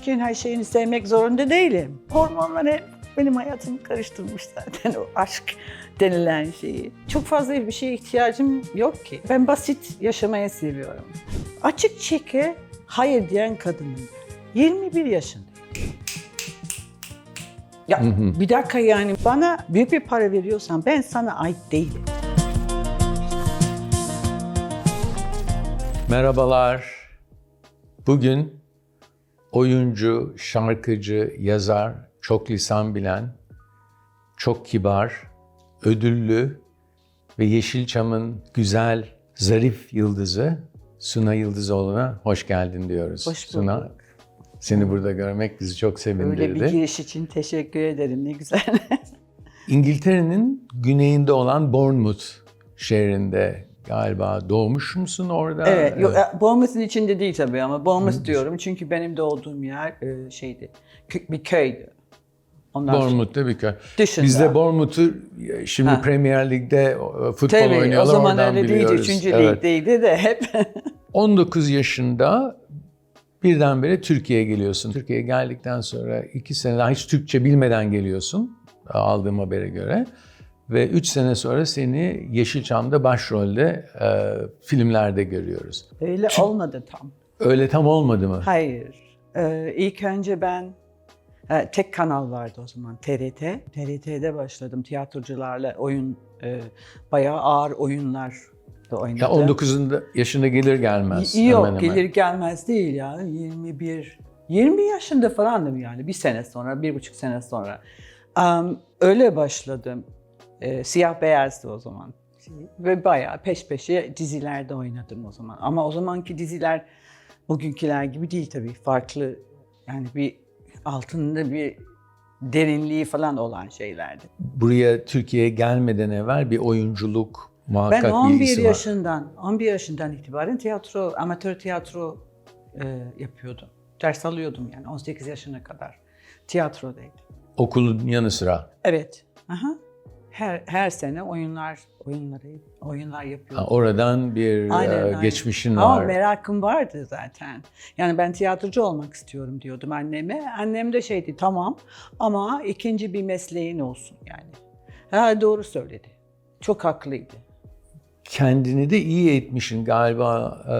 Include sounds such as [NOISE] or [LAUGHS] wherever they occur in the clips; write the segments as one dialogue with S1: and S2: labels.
S1: Türkiye'nin her şeyini sevmek zorunda değilim. Hormonlar hep benim hayatımı karıştırmış zaten o aşk denilen şeyi. Çok fazla bir şeye ihtiyacım yok ki. Ben basit yaşamayı seviyorum. Açık çeke hayır diyen kadınım. 21 yaşındayım. Ya bir dakika yani bana büyük bir para veriyorsan ben sana ait değilim.
S2: Merhabalar. Bugün oyuncu, şarkıcı, yazar, çok lisan bilen, çok kibar, ödüllü ve Yeşilçam'ın güzel, zarif yıldızı Suna Yıldızoğlu'na hoş geldin diyoruz.
S1: Hoş
S2: Suna,
S1: bulduk.
S2: seni burada görmek bizi çok sevindirdi.
S1: Öyle bir giriş için teşekkür ederim ne güzel.
S2: İngiltere'nin güneyinde olan Bournemouth şehrinde galiba doğmuş musun orada?
S1: evet, yok, e, Bournemouth'un içinde değil tabii ama Bournemouth diyorum çünkü benim doğduğum yer e, şeydi, bir köydü. Ondan
S2: Bournemouth'ta bir köy.
S1: Dışında.
S2: Biz de Bournemouth'u şimdi
S1: Ha.
S2: Premier Lig'de e, futbol
S1: Tabii o
S2: oynuyorlar
S1: zaman
S2: oradan
S1: öyle değildi,
S2: biliyoruz.
S1: üçüncü
S2: Evet.
S1: ligdeydi de hep. [LAUGHS]
S2: 19 yaşında birdenbire Türkiye'ye geliyorsun. Türkiye'ye geldikten sonra iki sene daha hiç Türkçe bilmeden geliyorsun aldığım habere göre. Ve 3 sene sonra seni Yeşilçam'da başrolde e, filmlerde görüyoruz.
S1: öyle olmadı tam.
S2: Öyle tam olmadı mı?
S1: Hayır. Ee, ilk önce ben e, tek kanal vardı o zaman TRT. TRT'de başladım tiyatrocularla oyun e, bayağı ağır oyunlar da oynadım.
S2: Ya 19'unda yaşına gelir gelmez.
S1: Y- Yok
S2: hemen hemen.
S1: gelir gelmez değil ya 21 20 yaşında falandım yani bir sene sonra bir buçuk sene sonra. Am, öyle başladım. Ee, siyah beyazdı o zaman. Ve bayağı peş peşe dizilerde oynadım o zaman. Ama o zamanki diziler bugünküler gibi değil tabii. Farklı yani bir altında bir derinliği falan olan şeylerdi.
S2: Buraya Türkiye'ye gelmeden evvel bir oyunculuk muhakkak
S1: Ben 11
S2: bilgisi var.
S1: yaşından 11 yaşından itibaren tiyatro, amatör tiyatro e, yapıyordum. Ders alıyordum yani 18 yaşına kadar. Tiyatrodaydım.
S2: Okulun yanı sıra.
S1: Evet. Aha. Her her sene oyunlar oyunları oyunlar
S2: Ha,
S1: yapıyordum.
S2: oradan bir
S1: Aynen,
S2: e,
S1: aynen.
S2: geçmişin
S1: Ama
S2: var.
S1: merakım vardı zaten. Yani ben tiyatrocu olmak istiyorum diyordum anneme. Annem de şeydi tamam ama ikinci bir mesleğin olsun yani. Ha, doğru söyledi. Çok haklıydı.
S2: Kendini de iyi etmişsin galiba e,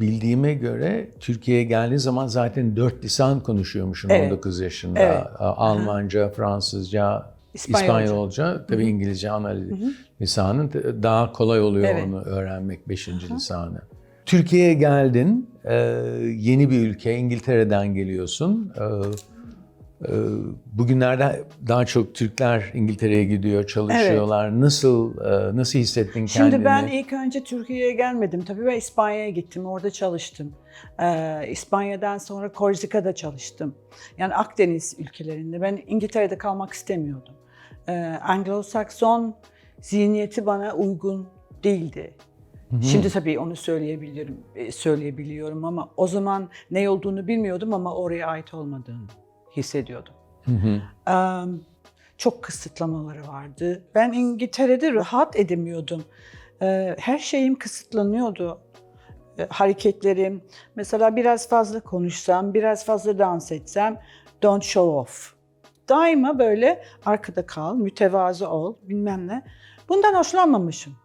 S2: bildiğime göre Türkiye'ye geldiği zaman zaten dört lisan konuşuyormuşsun
S1: Evet.
S2: 19 yaşında.
S1: Evet.
S2: E, Almanca, Fransızca,
S1: İspanyolca.
S2: İspanyolca, tabii İngilizce ana lisanın t- daha kolay oluyor
S1: Evet.
S2: onu öğrenmek beşinci lisanı. Türkiye'ye geldin, yeni bir ülke, İngiltere'den geliyorsun. E, e, bugünlerde daha çok Türkler İngiltere'ye gidiyor, çalışıyorlar. Nasıl e, nasıl hissettin kendini?
S1: Şimdi ben ilk önce Türkiye'ye gelmedim. Tabii ben İspanya'ya gittim, orada çalıştım. Ee, İspanya'dan sonra Korsika'da çalıştım. Yani Akdeniz ülkelerinde. Ben İngiltere'de kalmak istemiyordum. Ee, Anglo-Sakson zihniyeti bana uygun değildi. Şimdi tabii onu söyleyebilirim, e, söyleyebiliyorum ama o zaman ne olduğunu bilmiyordum ama oraya ait olmadığını hissediyordum. Em, çok kısıtlamaları vardı. Ben İngiltere'de rahat edemiyordum. Her şeyim kısıtlanıyordu. Ee, Hareketlerim, mesela biraz fazla konuşsam, biraz fazla dans etsem, don't show off. Daima böyle arkada kal, mütevazı ol, bilmem ne. Bundan hoşlanmamışım.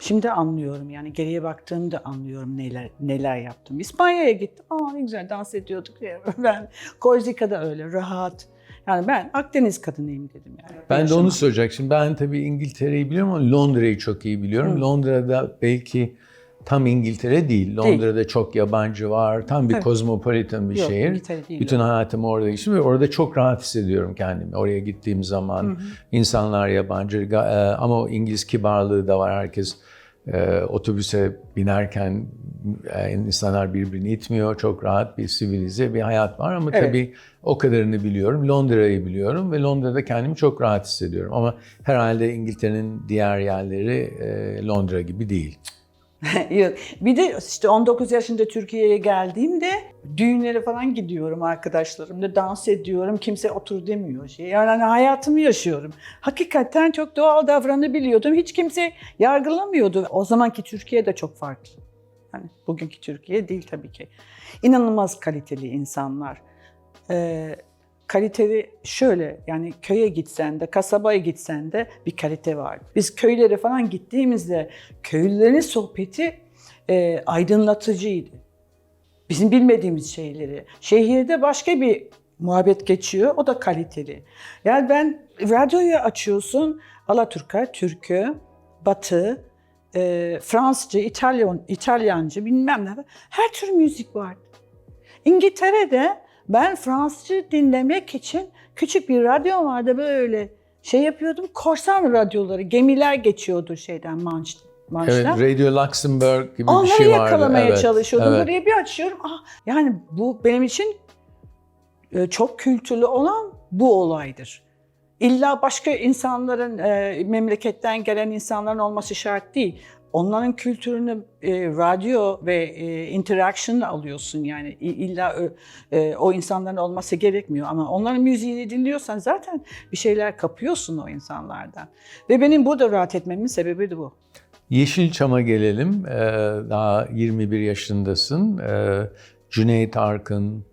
S1: Şimdi anlıyorum yani geriye baktığımda anlıyorum neler neler yaptım. İspanya'ya gittim. Aa ne güzel dans ediyorduk. [LAUGHS] Ben Korsika'da öyle rahat. Yani ben Akdeniz kadınıyım dedim yani.
S2: Ben de onu soracak. Şimdi ben tabii İngiltere'yi biliyorum ama Londra'yı çok iyi biliyorum. Londra'da belki tam İngiltere değil. Londra'da çok yabancı var. Tam bir
S1: Evet.
S2: kozmopolitan bir
S1: Yok,
S2: şehir.
S1: İngiltere değil
S2: Bütün hayatımı orada geçirdim ve orada çok rahat hissediyorum kendimi. Oraya gittiğim zaman insanlar yabancı e, ama o İngiliz kibarlığı da var. Herkes e, otobüse binerken e, insanlar birbirini itmiyor. Çok rahat bir sivilize bir hayat var ama
S1: Evet.
S2: tabii o kadarını biliyorum. Londra'yı biliyorum ve Londra'da kendimi çok rahat hissediyorum. Ama herhalde İngiltere'nin diğer yerleri e, Londra gibi değil. [LAUGHS]
S1: Yok. Bir de işte 19 yaşında Türkiye'ye geldiğimde düğünlere falan gidiyorum arkadaşlarımla dans ediyorum. Kimse otur demiyor şey. Yani hani hayatımı yaşıyorum. Hakikaten çok doğal davranabiliyordum. Hiç kimse yargılamıyordu. O zamanki Türkiye de çok farklı. Hani bugünkü Türkiye değil tabii ki. İnanılmaz kaliteli insanlar. Ee, kaliteli şöyle yani köye gitsen de kasabaya gitsen de bir kalite var. Biz köylere falan gittiğimizde köylülerin sohbeti e, aydınlatıcıydı. Bizim bilmediğimiz şeyleri. Şehirde başka bir muhabbet geçiyor. O da kaliteli. Yani ben radyoyu açıyorsun. Alaturka, Türkü, Batı, e, Fransızca, İtalyan, İtalyanca bilmem ne. Her tür müzik vardı. İngiltere'de ben Fransızca dinlemek için küçük bir radyo vardı böyle şey yapıyordum. Korsan radyoları, gemiler geçiyordu şeyden Manş,
S2: Evet,
S1: Manş'tan.
S2: Radio Luxembourg gibi
S1: Onları
S2: bir şey vardı.
S1: yakalamaya
S2: evet.
S1: çalışıyordum.
S2: Evet.
S1: Buraya bir açıyorum. Ah, yani bu benim için e, çok kültürlü olan bu olaydır. İlla başka insanların, e, memleketten gelen insanların olması şart değil. Onların kültürünü e, radyo ve e, interaction'la alıyorsun yani. İlla e, o insanların olması gerekmiyor ama onların müziğini dinliyorsan zaten bir şeyler kapıyorsun o insanlardan. Ve benim burada rahat etmemin sebebi de bu.
S2: Yeşilçam'a gelelim. Ee, daha 21 yaşındasın. Ee, Cüneyt Arkın,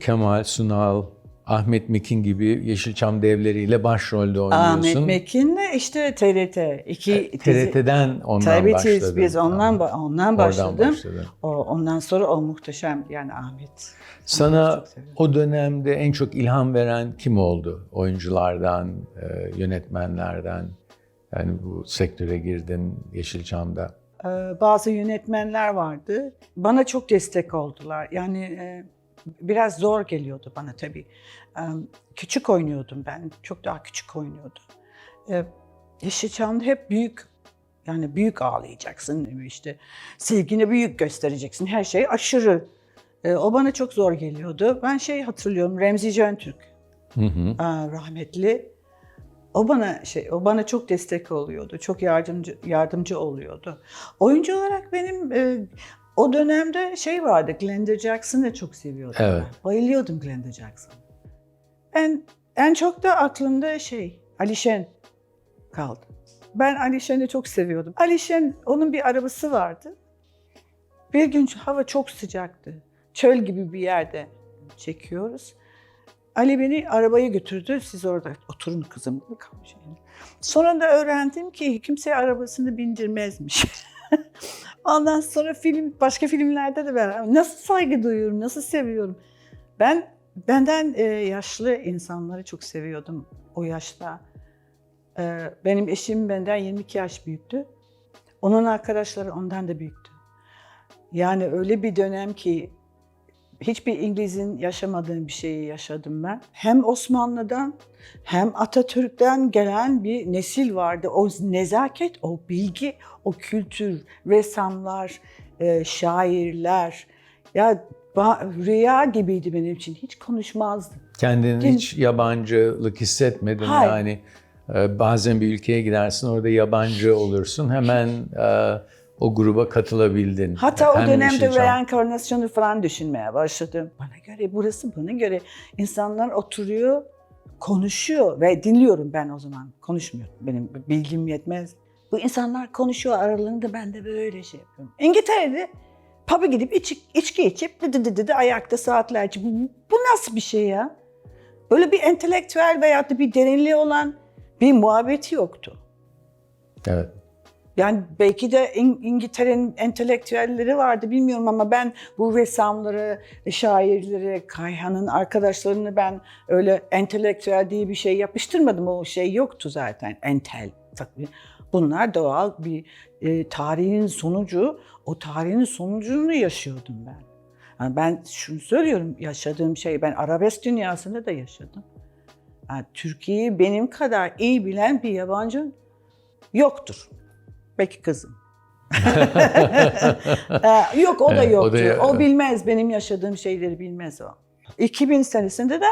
S2: Kemal Sunal, Ahmet Mekin gibi Yeşilçam devleriyle başrolde
S1: Ahmet
S2: oynuyorsun.
S1: Mekin'le işte TRT. iki dizi-
S2: TRT'den ondan
S1: Tabii
S2: başladın.
S1: biz, biz ondan ba- ondan başladım.
S2: Oradan başladın.
S1: O, ondan sonra o muhteşem yani Ahmet.
S2: Sana o dönemde en çok ilham veren kim oldu? Oyunculardan, e, yönetmenlerden. Yani bu sektöre girdin Yeşilçam'da.
S1: Ee, bazı yönetmenler vardı. Bana çok destek oldular. Yani e, biraz zor geliyordu bana tabii. Küçük oynuyordum ben. Çok daha küçük oynuyordum. Ee, Yeşilçam'da hep büyük yani büyük ağlayacaksın işte. Sevgini büyük göstereceksin. Her şey aşırı. Ee, o bana çok zor geliyordu. Ben şey hatırlıyorum Remzi Cöntürk.
S2: Hı hı.
S1: Rahmetli. O bana şey, o bana çok destek oluyordu, çok yardımcı yardımcı oluyordu. Oyuncu olarak benim e, o dönemde şey vardı, Glenda Jackson'ı çok seviyordum.
S2: Evet.
S1: ben. Bayılıyordum Glenda Jackson. En en çok da aklımda şey, Alişen kaldı. Ben Alişen'i çok seviyordum. Alişen, onun bir arabası vardı. Bir gün hava çok sıcaktı. Çöl gibi bir yerde çekiyoruz. Ali beni arabaya götürdü. Siz orada oturun kızım. Sonra da öğrendim ki kimse arabasını bindirmezmiş. [LAUGHS] Ondan sonra film başka filmlerde de ben nasıl saygı duyuyorum, nasıl seviyorum. Ben benden e, yaşlı insanları çok seviyordum o yaşta. E, benim eşim benden 22 yaş büyüktü. Onun arkadaşları ondan da büyüktü. Yani öyle bir dönem ki hiçbir İngiliz'in yaşamadığı bir şeyi yaşadım ben. Hem Osmanlı'dan hem Atatürk'ten gelen bir nesil vardı. O nezaket, o bilgi, o kültür, ressamlar, e, şairler. Ya rüya gibiydi benim için. Hiç konuşmazdım.
S2: Kendini
S1: Kim-
S2: hiç yabancılık hissetmedin
S1: Hayır.
S2: yani. e, Bazen bir ülkeye gidersin orada yabancı olursun. Hemen e, o gruba katılabildin.
S1: Hatta o dönemde
S2: Yeşilçam-
S1: reenkarnasyonu falan düşünmeye başladım. Bana göre burası bana göre insanlar oturuyor, konuşuyor ve dinliyorum ben o zaman. Konuşmuyorum. Benim bilgim yetmez. Bu insanlar konuşuyor aralarında ben de böyle şey yapıyorum. İngiltere'de pub'a gidip iç, içki içip dı dı dı dı dı ayakta saatlerce. Bu, bu nasıl bir şey ya? Böyle bir entelektüel veyahut da bir derinliği olan bir muhabbeti yoktu.
S2: Evet.
S1: Yani belki de İng- İngiltere'nin entelektüelleri vardı bilmiyorum ama ben bu ressamları, şairleri, Kayhan'ın arkadaşlarını ben öyle entelektüel diye bir şey yapıştırmadım. O şey yoktu zaten entel. Bunlar doğal bir e, tarihin sonucu, o tarihin sonucunu yaşıyordum ben. Yani ben şunu söylüyorum, yaşadığım şey, ben arabesk dünyasında da yaşadım. Yani Türkiye'yi benim kadar iyi bilen bir yabancı yoktur. Belki kızım. [LAUGHS] Ee, Yok o da
S2: Evet, o
S1: yoktu.
S2: da
S1: O, bilmez benim yaşadığım şeyleri bilmez o. 2000 senesinde de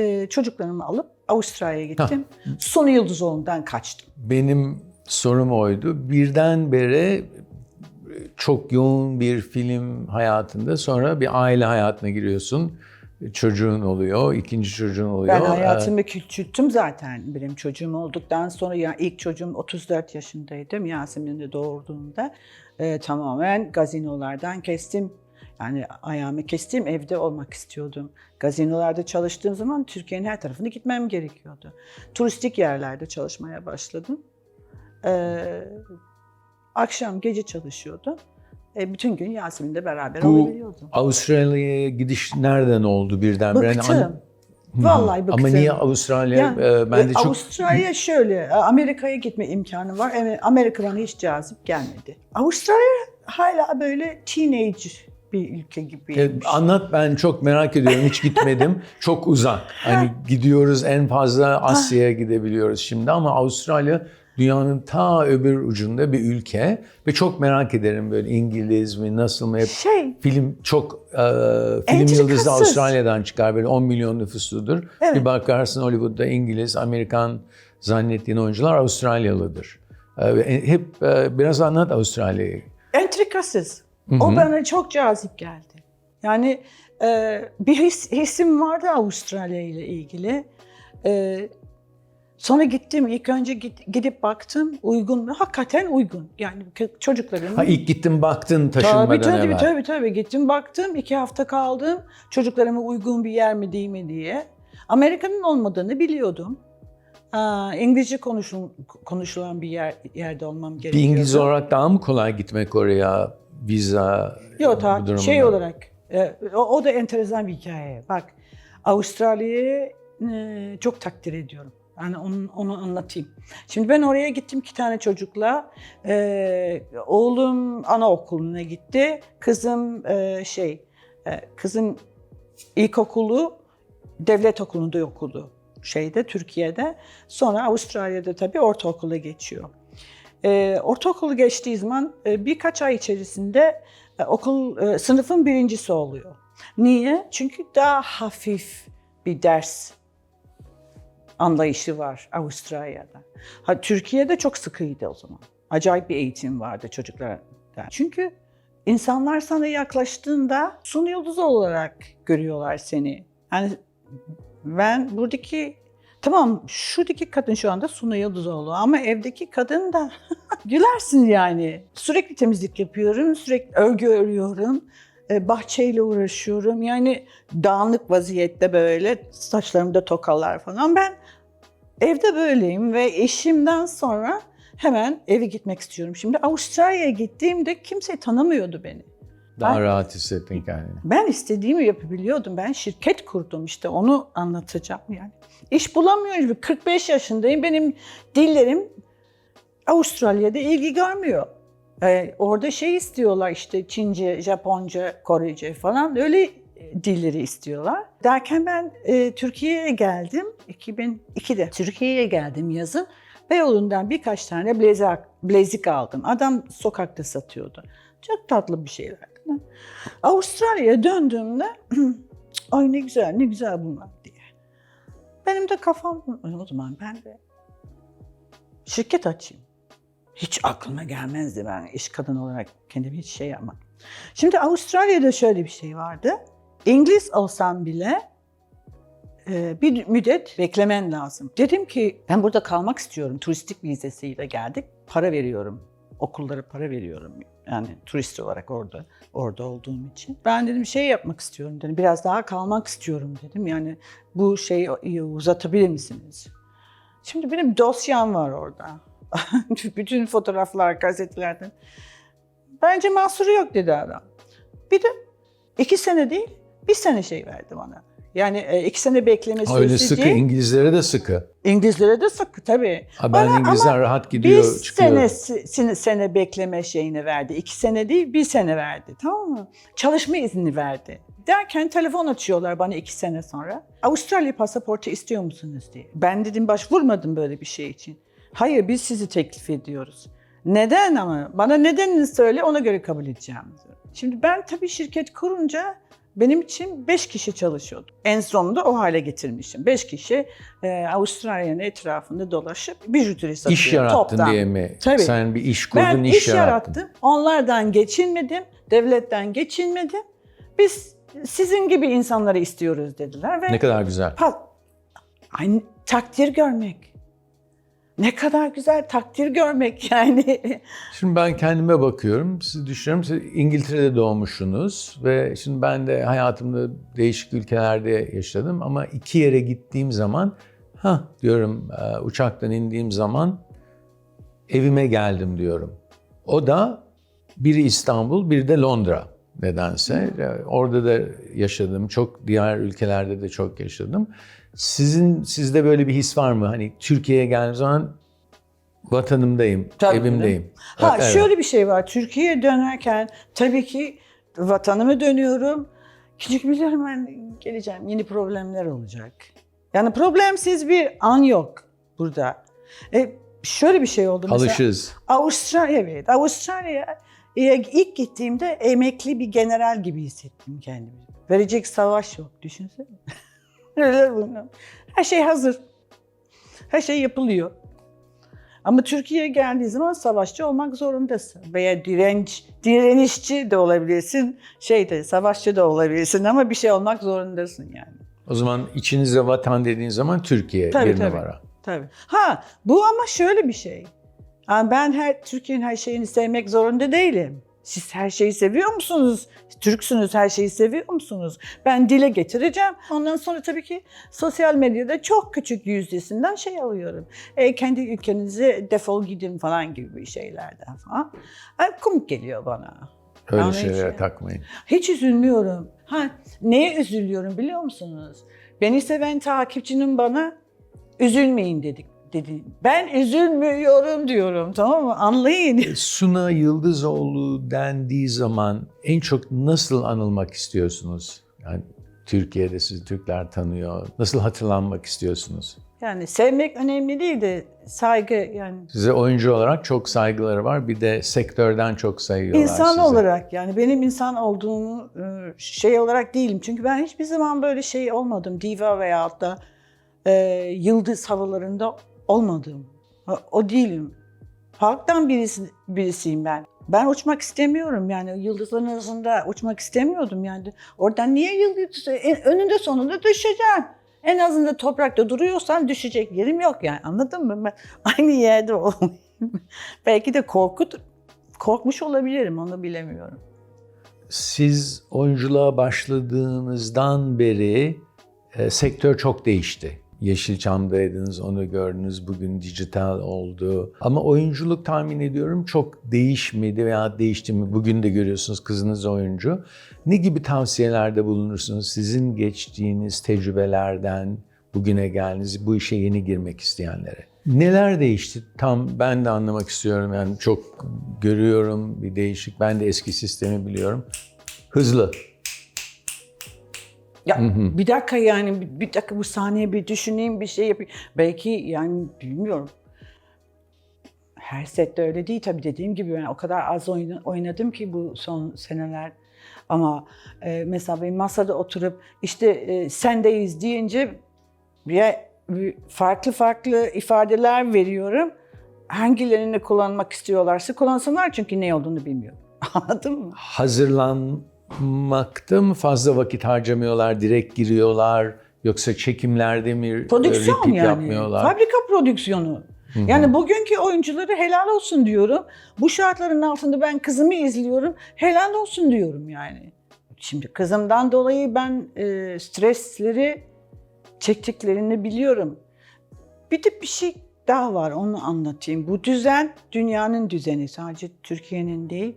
S1: e, çocuklarımı alıp Avustralya'ya gittim. Sonu Yıldızoğlu'ndan kaçtım.
S2: Benim sorum oydu. Birdenbire çok yoğun bir film hayatında sonra bir aile hayatına giriyorsun. Çocuğun oluyor, ikinci çocuğun oluyor.
S1: Ben
S2: Ee,
S1: hayatımı küçülttüm zaten. Benim çocuğum olduktan sonra ya ilk çocuğum 34 yaşındaydım Yasemin'i doğurduğumda. e, tamamen gazinolardan kestim. Yani ayağımı kestim, evde olmak istiyordum. Gazinolarda çalıştığım zaman Türkiye'nin her tarafına gitmem gerekiyordu. Turistik yerlerde çalışmaya başladım. Ee, akşam gece çalışıyordum. E, bütün gün Yasemin'le beraber
S2: Bu
S1: olabiliyordum.
S2: Avustralya'ya gidiş nereden oldu birdenbire?
S1: Bıktım.
S2: an-
S1: Vallahi bıktım.
S2: Ama niye Avustralya?
S1: Yani,
S2: Ee, ben de
S1: e,
S2: çok
S1: Avustralya şöyle, e, Amerika'ya gitme imkanı var. Amerika bana hiç cazip gelmedi. Avustralya hala böyle teenage bir ülke gibi.
S2: E, anlat ben çok merak ediyorum hiç gitmedim. [LAUGHS] çok uzak. Hani gidiyoruz en fazla Asya'ya gidebiliyoruz şimdi ama Avustralya dünyanın ta öbür ucunda bir ülke ve çok merak ederim böyle İngiliz mi nasıl mı hep
S1: Şey,
S2: film çok e, film yıldızı Avustralya'dan çıkar böyle 10 milyon nüfusludur.
S1: Evet.
S2: Bir bakarsın Hollywood'da İngiliz, Amerikan zannettiğin oyuncular Avustralyalıdır. E, ve hep e, biraz anlat Avustralya'yı.
S1: entrikasız. O bana çok cazip geldi. Yani e, bir his, hissim vardı Avustralya ile ilgili. E, sonra gittim, ilk önce git- gidip baktım uygun mu? Hakikaten uygun. Yani çocukların...
S2: Ha ilk gittin baktın taşınmadan
S1: Tabii tabii
S2: evvel.
S1: tabii tabii gittim baktım iki hafta kaldım çocuklarıma uygun bir yer mi değil mi diye. Amerika'nın olmadığını biliyordum. Aa, İngilizce konuşul, konuşulan bir yer yerde olmam
S2: Bir
S1: gerekiyordu.
S2: İngiliz olarak daha mı kolay gitmek oraya? Viza
S1: Yok
S2: bu
S1: ta, şey olarak e, o, o da enteresan bir hikaye. Bak Avustralya'yı e, çok takdir ediyorum. Yani onu, onu anlatayım. Şimdi ben oraya gittim iki tane çocukla. E, oğlum anaokuluna gitti. Kızım e, şey, e, kızım ilkokulu devlet okulunda okudu şeyde Türkiye'de. Sonra Avustralya'da tabii ortaokula geçiyor. Ee, ortaokulu geçtiği zaman e, birkaç ay içerisinde e, okul e, sınıfın birincisi oluyor. Niye? Çünkü daha hafif bir ders anlayışı var Avustralya'da. Ha, Türkiye'de çok sıkıydı o zaman. Acayip bir eğitim vardı çocuklara. Çünkü insanlar sana yaklaştığında sun yıldızı olarak görüyorlar seni. Yani ben buradaki tamam şuradaki kadın şu anda Sunu Yıldızoğlu ama evdeki kadın da [LAUGHS] gülersin yani. Sürekli temizlik yapıyorum, sürekli örgü örüyorum, bahçeyle uğraşıyorum. Yani dağınık vaziyette böyle saçlarımda tokalar falan. Ben evde böyleyim ve eşimden sonra hemen eve gitmek istiyorum. Şimdi Avustralya'ya gittiğimde kimse tanımıyordu beni.
S2: Daha
S1: Ben-
S2: rahat hissettin kendini.
S1: Ben istediğimi yapabiliyordum. Ben şirket kurdum işte onu anlatacağım yani. İş bulamıyorum. 45 yaşındayım. Benim dillerim Avustralya'da ilgi görmüyor. Ee, orada şey istiyorlar işte Çince, Japonca, Korece falan öyle dilleri istiyorlar. Derken ben e, Türkiye'ye geldim 2002'de. Türkiye'ye geldim yazın. Beyoğlu'ndan birkaç tane blazer, blazik aldım. Adam sokakta satıyordu. Çok tatlı bir şeylerdi. Avustralya'ya döndüğümde [CLEARS THROAT] ay ne güzel ne güzel bunlar diye. Benim de kafam o zaman ben de şirket açayım. Hiç aklıma gelmezdi ben iş kadın olarak kendimi hiç şey yapmam. Şimdi Avustralya'da şöyle bir şey vardı. İngiliz olsam bile e, bir müddet beklemen lazım. Dedim ki ben burada kalmak istiyorum. Turistik vizesiyle geldik. Para veriyorum. Okullara para veriyorum. Yani turist olarak orada orada olduğum için. Ben dedim şey yapmak istiyorum dedim. Biraz daha kalmak istiyorum dedim. Yani bu şeyi uzatabilir misiniz? Şimdi benim dosyam var orada. [LAUGHS] Bütün fotoğraflar, gazetelerden. Bence mahsuru yok dedi adam. Bir de iki sene değil, bir sene şey verdi bana. Yani e, iki sene bekleme
S2: Ha, Öyle
S1: süresi
S2: sıkı,
S1: değil.
S2: İngilizlere de sıkı.
S1: İngilizlere de sıkı tabii.
S2: Ha, ben
S1: Bana
S2: İngilizler rahat gidiyor,
S1: bir
S2: çıkıyor.
S1: sene, sene, sene bekleme şeyini verdi. İki sene değil, bir sene verdi. Tamam mı? Çalışma izni verdi. Derken telefon açıyorlar bana iki sene sonra. Avustralya pasaportu istiyor musunuz diye. Ben dedim başvurmadım böyle bir şey için. Hayır biz sizi teklif ediyoruz. Neden ama? Bana nedenini söyle ona göre kabul edeceğim. Şimdi ben tabii şirket kurunca benim için 5 kişi çalışıyordu. En sonunda o hale getirmişim. 5 kişi e, Avustralya'nın etrafında dolaşıp bijuteri satıyor.
S2: İş yarattın
S1: toptan.
S2: diye mi?
S1: Tabii.
S2: Sen bir iş kurdun,
S1: Ben
S2: iş,
S1: iş
S2: yarattın.
S1: yarattım. Onlardan geçinmedim. Devletten geçinmedim. Biz sizin gibi insanları istiyoruz dediler ve
S2: Ne kadar güzel.
S1: pa- aynı takdir görmek. Ne kadar güzel takdir görmek yani.
S2: Şimdi ben kendime bakıyorum. Siz düşünüyorum. Siz İngiltere'de doğmuşsunuz ve şimdi ben de hayatımda değişik ülkelerde yaşadım ama iki yere gittiğim zaman ha diyorum e, uçaktan indiğim zaman evime geldim diyorum. O da biri İstanbul, biri de Londra nedense. Orada da yaşadım. Çok diğer ülkelerde de çok yaşadım. Sizin sizde böyle bir his var mı? Hani Türkiye'ye geldiğim zaman vatanımdayım,
S1: Tabii
S2: evimdeyim.
S1: Ha
S2: Evet.
S1: şöyle bir şey var. Türkiye'ye dönerken tabii ki vatanıma dönüyorum. Çünkü biliyorum ben geleceğim. Yeni problemler olacak. Yani problemsiz bir an yok burada. E, şöyle bir şey oldu mesela.
S2: Alışız.
S1: Avustralya evet. Avustralya'ya ilk gittiğimde emekli bir general gibi hissettim kendimi. Verecek savaş yok düşünsene. [LAUGHS] Öyle bunu. Her şey hazır. Her şey yapılıyor. Ama Türkiye'ye geldiği zaman savaşçı olmak zorundasın. Veya direnç, direnişçi de olabilirsin, şeyde savaşçı da olabilirsin ama bir şey olmak zorundasın yani.
S2: O zaman içinize vatan dediğin zaman Türkiye
S1: Tabii,
S2: bir
S1: tabii.
S2: numara.
S1: Tabii. Ha bu ama şöyle bir şey. Yani ben her Türkiye'nin her şeyini sevmek zorunda değilim. Siz her şeyi seviyor musunuz? Türksünüz, her şeyi seviyor musunuz? Ben dile getireceğim. Ondan sonra tabii ki sosyal medyada çok küçük yüzdesinden şey alıyorum. E, kendi ülkenize defol gidin falan gibi şeylerden falan. Ay, komik geliyor bana.
S2: Öyle
S1: Ama
S2: şeylere
S1: hiç-
S2: takmayın.
S1: Hiç üzülmüyorum. Ha, neye üzülüyorum biliyor musunuz? Beni seven takipçinin bana üzülmeyin dedik dedi. Ben üzülmüyorum diyorum tamam mı? Anlayın.
S2: Suna Yıldızoğlu dendiği zaman en çok nasıl anılmak istiyorsunuz? Yani Türkiye'de sizi Türkler tanıyor. Nasıl hatırlanmak istiyorsunuz?
S1: Yani sevmek önemli değil de saygı yani.
S2: Size oyuncu olarak çok saygıları var. Bir de sektörden çok sayıyorlar
S1: İnsan
S2: sizi.
S1: olarak yani benim insan olduğumu e, şey olarak değilim. Çünkü ben hiçbir zaman böyle şey olmadım. Diva veyahut da e, yıldız havalarında olmadım. O- değilim. Halktan birisi, birisiyim ben. Ben uçmak istemiyorum yani yıldızların arasında uçmak istemiyordum yani. Oradan niye yıldız? En- önünde sonunda düşeceksin. En azından toprakta duruyorsan düşecek yerim yok yani anladın mı? Ben [LAUGHS] aynı yerde olmayayım. Belki de korkut, korkmuş olabilirim onu bilemiyorum.
S2: Siz oyunculuğa başladığınızdan beri e, sektör çok değişti. Yeşilçam'daydınız, onu gördünüz. Bugün dijital oldu. Ama oyunculuk tahmin ediyorum çok değişmedi veya değişti mi? Bugün de görüyorsunuz kızınız oyuncu. Ne gibi tavsiyelerde bulunursunuz? Sizin geçtiğiniz tecrübelerden bugüne geldiniz, bu işe yeni girmek isteyenlere. Neler değişti? Tam ben de anlamak istiyorum. Yani çok görüyorum bir değişik. Ben de eski sistemi biliyorum. Hızlı.
S1: Ya bir dakika yani bir- bir dakika bu saniye bir düşüneyim bir şey yapayım. Belki yani bilmiyorum. Her sette öyle değil tabii dediğim gibi ben o kadar az oyna- oynadım ki bu son seneler. Ama e, mesela bir masada oturup işte e, sendeyiz deyince bir, bir farklı farklı ifadeler veriyorum. Hangilerini kullanmak istiyorlarsa kullansınlar çünkü ne olduğunu bilmiyorum. [LAUGHS] Anladın mı?
S2: Hazırlanmakta mı fazla vakit harcamıyorlar, direkt giriyorlar? Yoksa çekimlerde mi
S1: Prodüksiyon
S2: repeat
S1: yani.
S2: yapmıyorlar?
S1: Fabrika prodüksiyonu. Yani bugünkü oyuncuları helal olsun diyorum. Bu şartların altında ben kızımı izliyorum. Helal olsun diyorum yani. Şimdi kızımdan dolayı ben e, stresleri çektiklerini biliyorum. Bir de bir şey daha var onu anlatayım. Bu düzen dünyanın düzeni sadece Türkiye'nin değil.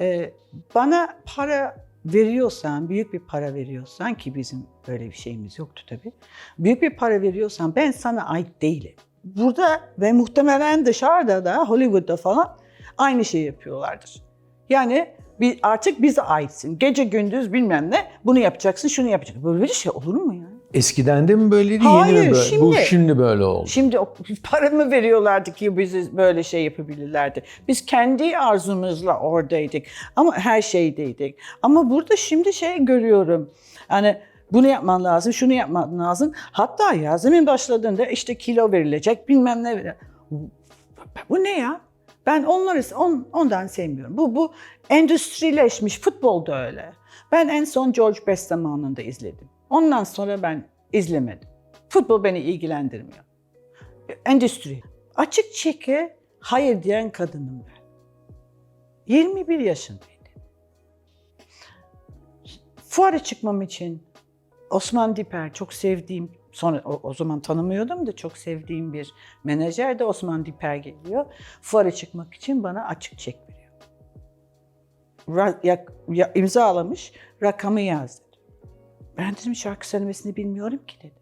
S1: E, bana para veriyorsan, büyük bir para veriyorsan ki bizim böyle bir şeyimiz yoktu tabii. Büyük bir para veriyorsan ben sana ait değilim. Burada ve muhtemelen dışarıda da Hollywood'da falan aynı şeyi yapıyorlardır. Yani bir, artık bize aitsin. Gece gündüz bilmem ne bunu yapacaksın, şunu yapacaksın. Böyle bir şey olur mu ya?
S2: Eskiden de mi böyleydi,
S1: Hayır,
S2: yeni mi böyle? Bu
S1: şimdi.
S2: şimdi böyle oldu.
S1: Şimdi o [LAUGHS] para mı veriyorlardı ki bizi böyle şey yapabilirlerdi? Biz kendi arzumuzla oradaydık ama her şeydeydik. Ama burada şimdi şey görüyorum. Hani bunu yapman lazım, şunu yapman lazım. Hatta Yasemin başladığında işte kilo verilecek, bilmem ne verilecek. Bu ne ya? Ben onları on, ondan sevmiyorum. Bu bu endüstrileşmiş futbol da öyle. Ben en son George Best zamanında izledim. Ondan sonra ben izlemedim. Futbol beni ilgilendirmiyor. Endüstri. Açık çeke hayır diyen kadınım ben. 21 yaşındaydım. Fuara çıkmam için Osman Diper çok sevdiğim, sonra o, o zaman tanımıyordum da çok sevdiğim bir menajer de Osman Diper geliyor. Fuara çıkmak için bana açık çek veriyor. Ra, ya, ya, imzalamış, rakamı yaz dedi. Ben dedim şarkı söylemesini bilmiyorum ki dedi.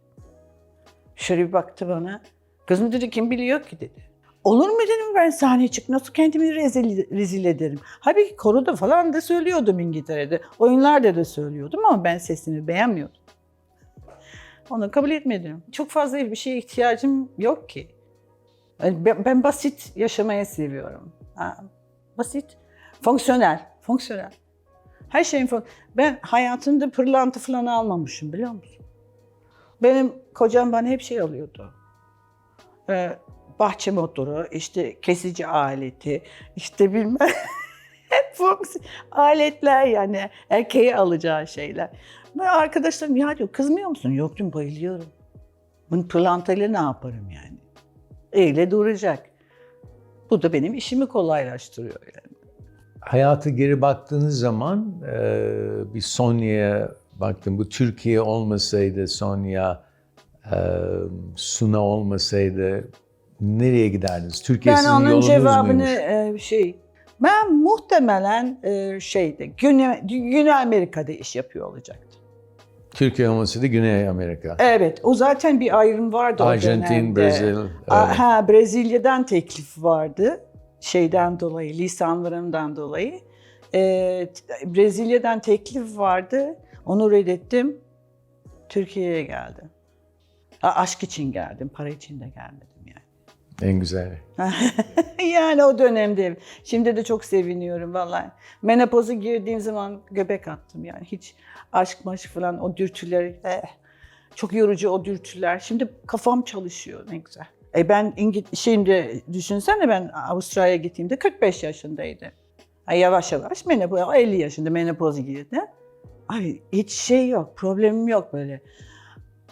S1: Şöyle bir baktı bana. Kızım dedi kim biliyor ki dedi. Olur mu dedim ben sahneye çık nasıl kendimi rezil, rezil ederim. Halbuki koroda falan da söylüyordum İngiltere'de. Oyunlarda da söylüyordum ama ben sesimi beğenmiyordum. Onu kabul etmedim. Çok fazla bir şeye ihtiyacım yok ki. Ben, ben basit yaşamayı seviyorum. Ha, basit, fonksiyonel, fonksiyonel. Her şeyin fon- Ben hayatımda pırlanta falan almamışım biliyor musun? Benim kocam bana hep şey alıyordu. Ee, bahçe motoru, işte kesici aleti, işte bilmem. [LAUGHS] hep fonksiyon aletler yani erkeğe alacağı şeyler. Ben arkadaşlarım ya diyor kızmıyor musun? Yok diyorum bayılıyorum. Bunun pırlantayla ne yaparım yani? Öyle duracak. Bu da benim işimi kolaylaştırıyor yani.
S2: Hayatı geri baktığınız zaman e, bir Sonya'ya baktım. Bu Türkiye olmasaydı Sonya, e, Suna olmasaydı nereye giderdiniz? Türkiye
S1: Ben
S2: sizin
S1: onun
S2: yolunuz
S1: cevabını
S2: muymuş?
S1: e, şey, ben muhtemelen e, şeyde Güney, Güney Amerika'da iş yapıyor olacaktım.
S2: Türkiye olmasaydı Güney Amerika.
S1: Evet, o zaten bir ayrım vardı o
S2: Arjantin,
S1: dönemde.
S2: Brezilya.
S1: A-
S2: evet.
S1: Ha, Brezilya'dan teklif vardı. Şeyden dolayı, lisanlarımdan dolayı. Ee, t- Brezilya'dan teklif vardı. Onu reddettim. Türkiye'ye geldim. A- aşk için geldim, para için de gelmedim yani.
S2: En güzeli. [LAUGHS]
S1: yani o dönemde. Şimdi de çok seviniyorum vallahi. Menopoza girdiğim zaman göbek attım yani. Hiç aşk maşk falan o dürtüler. eh, çok yorucu o dürtüler. Şimdi kafam çalışıyor ne güzel. E ben İngiliz şimdi düşünsene ben Avustralya'ya gittiğimde 45 yaşındaydı. Ay yavaş yavaş menopoz 50 yaşında menopoza girdi. Ay hiç şey yok, problemim yok böyle.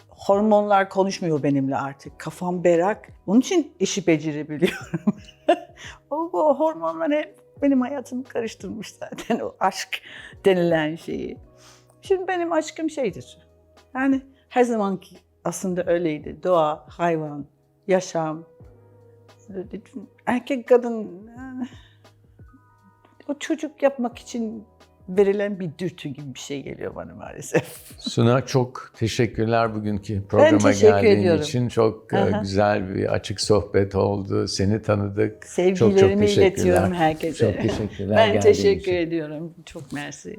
S1: Hormonlar konuşmuyor benimle artık. Kafam berrak. Bunun için işi becerebiliyorum. [LAUGHS] o, o hormonlar hep benim hayatımı karıştırmış zaten o aşk denilen şeyi. Şimdi benim aşkım şeydir. Yani her zamanki aslında öyleydi. Doğa, hayvan, yaşam. Erkek kadın yani o çocuk yapmak için verilen bir dürtü gibi bir şey geliyor bana maalesef. [LAUGHS]
S2: Suna çok teşekkürler bugünkü programa geldiğin
S1: ediyorum.
S2: için. Çok e,
S1: Aha.
S2: güzel bir açık sohbet oldu. Seni tanıdık. çok çok
S1: Sevgilerimi
S2: teşekkürler.
S1: iletiyorum herkese.
S2: Çok teşekkürler
S1: Ben teşekkür
S2: için.
S1: ediyorum. Çok mersi.